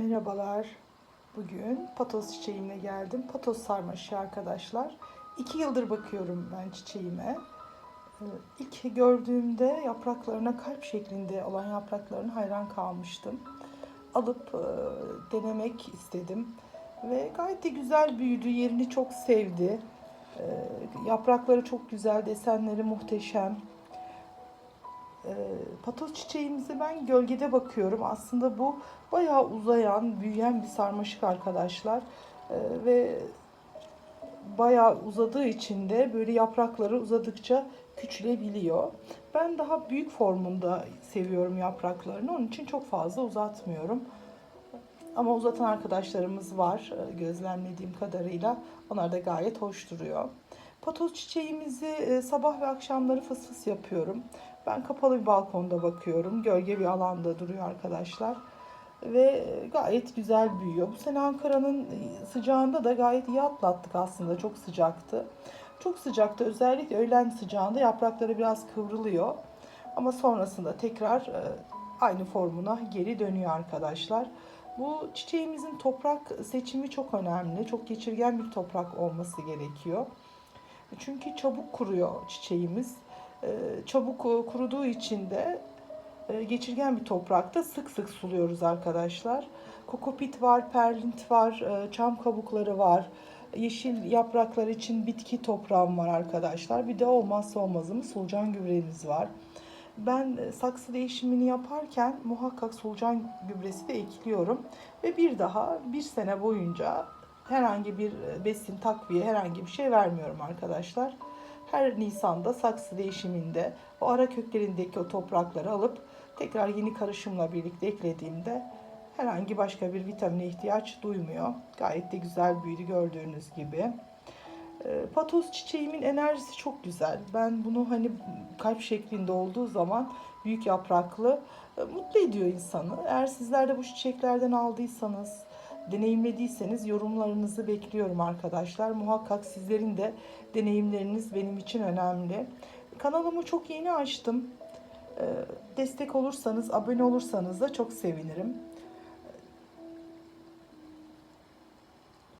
Merhabalar. Bugün patos çiçeğimle geldim. Patos sarmaşı arkadaşlar. İki yıldır bakıyorum ben çiçeğime. Ee, İlk gördüğümde yapraklarına kalp şeklinde olan yapraklarına hayran kalmıştım. Alıp e, denemek istedim. Ve gayet de güzel büyüdü. Yerini çok sevdi. Ee, Yaprakları çok güzel, desenleri muhteşem. Ee, patos çiçeğimizi ben gölgede bakıyorum. Aslında bu bayağı uzayan, büyüyen bir sarmaşık arkadaşlar. Ee, ve bayağı uzadığı için de böyle yaprakları uzadıkça küçülebiliyor. Ben daha büyük formunda seviyorum yapraklarını. Onun için çok fazla uzatmıyorum. Ama uzatan arkadaşlarımız var e, gözlemlediğim kadarıyla. Onlar da gayet hoş duruyor. Patos çiçeğimizi e, sabah ve akşamları fıs fıs yapıyorum. Ben kapalı bir balkonda bakıyorum. Gölge bir alanda duruyor arkadaşlar. Ve gayet güzel büyüyor. Bu sene Ankara'nın sıcağında da gayet iyi atlattık aslında. Çok sıcaktı. Çok sıcakta özellikle öğlen sıcağında yaprakları biraz kıvrılıyor. Ama sonrasında tekrar e, aynı formuna geri dönüyor arkadaşlar. Bu çiçeğimizin toprak seçimi çok önemli. Çok geçirgen bir toprak olması gerekiyor. Çünkü çabuk kuruyor çiçeğimiz. Ee, Çabuk e, kuruduğu için de e, geçirgen bir toprakta sık sık suluyoruz arkadaşlar. Kokopit var, perlint var, e, çam kabukları var. Yeşil yapraklar için bitki toprağım var arkadaşlar. Bir de olmazsa olmazımız solucan gübremiz var. Ben e, saksı değişimini yaparken muhakkak solucan gübresi de ekliyorum. Ve bir daha bir sene boyunca herhangi bir e, besin takviye herhangi bir şey vermiyorum arkadaşlar. Her Nisan'da saksı değişiminde o ara köklerindeki o toprakları alıp tekrar yeni karışımla birlikte eklediğimde herhangi başka bir vitamine ihtiyaç duymuyor. Gayet de güzel büyüdü gördüğünüz gibi. E, Patos çiçeğimin enerjisi çok güzel. Ben bunu hani kalp şeklinde olduğu zaman büyük yapraklı e, mutlu ediyor insanı. Eğer sizler de bu çiçeklerden aldıysanız, deneyimlediyseniz yorumlarınızı bekliyorum arkadaşlar. Muhakkak sizlerin de deneyimleriniz benim için önemli. Kanalımı çok yeni açtım. E, Destek olursanız, abone olursanız da çok sevinirim.